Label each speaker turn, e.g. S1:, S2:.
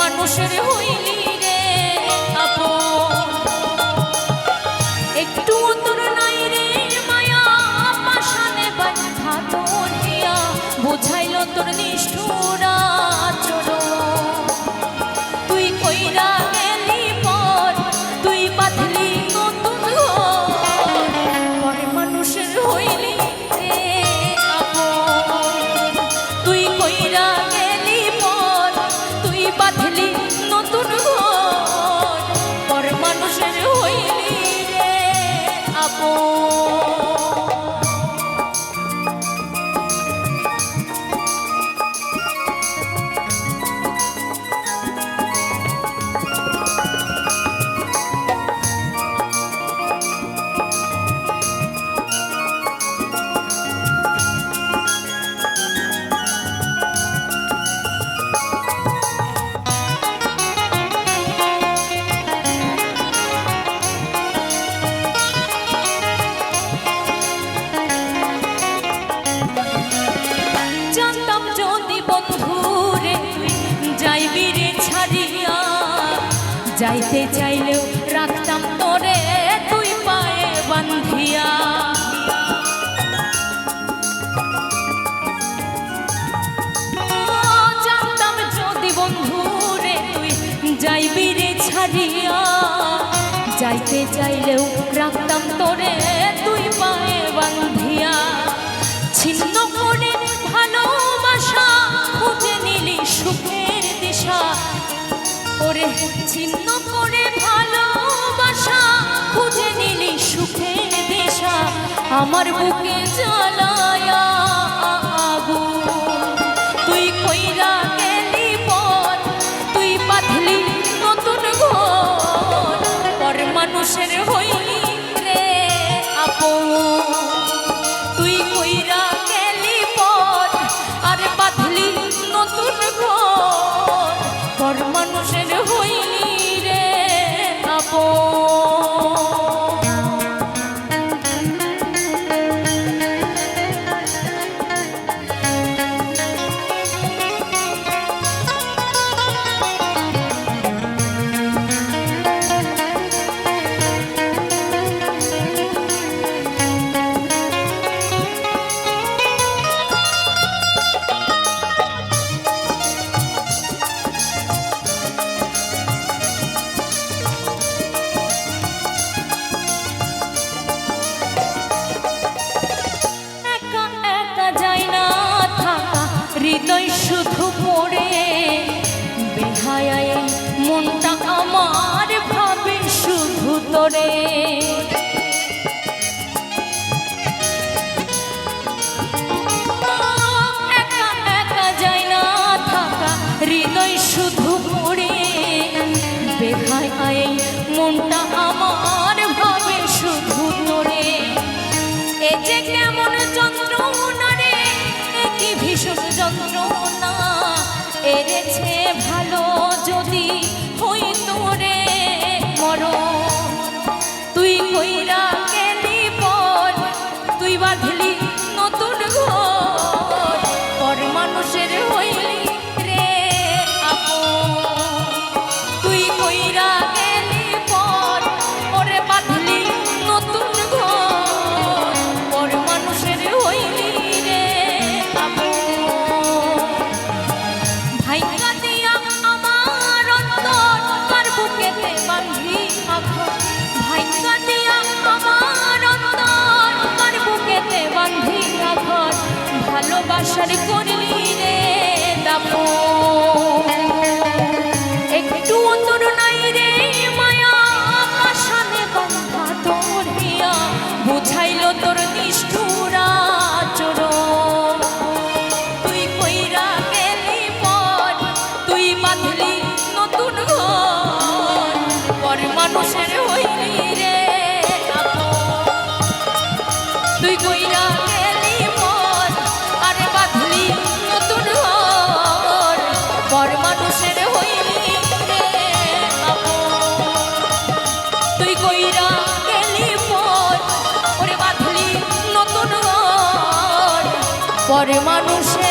S1: মানুষের হইলি রে একটু তোর নাই রে মায়া পাশানে বান্ধা তোর বুঝাইল তোর por ছাড়িয়া যাইতে চাইলেও রাখতাম তোরে তুই পায়ে বান্ধিয়া ছিন্ন করে ভালোবাসা, খুঁজে নিলি সুখের দিশা। ওরে, ছিন্ন করে ভালোবাসা, খুঁজে নিলি সুখের দিশা। আমার বুকে জ্বালায়া হৃদয় শুধু পড়ে বেহায় আয় মনটা আমার ভাবে শুধু তোরে এ কেমন যন্ত্রণা রে কি ভীষণ যন্ত্রণা? এরেছে ভালো যদি মানুষের হইলি রে আপু তুই কইরা গেলি পর ওরে বাঁধলি নতুন ঘর। পর মানুষের হইলি রে আপু ভাইকা দিয়া আমার অন্তর, তার বুকেতে বান্ধি আঘর ভাইকা দিয়া আমার অন্তর, তার বুকেতে বান্ধি আঘর ভালোবাসার করলি রে দাপন। মানুষে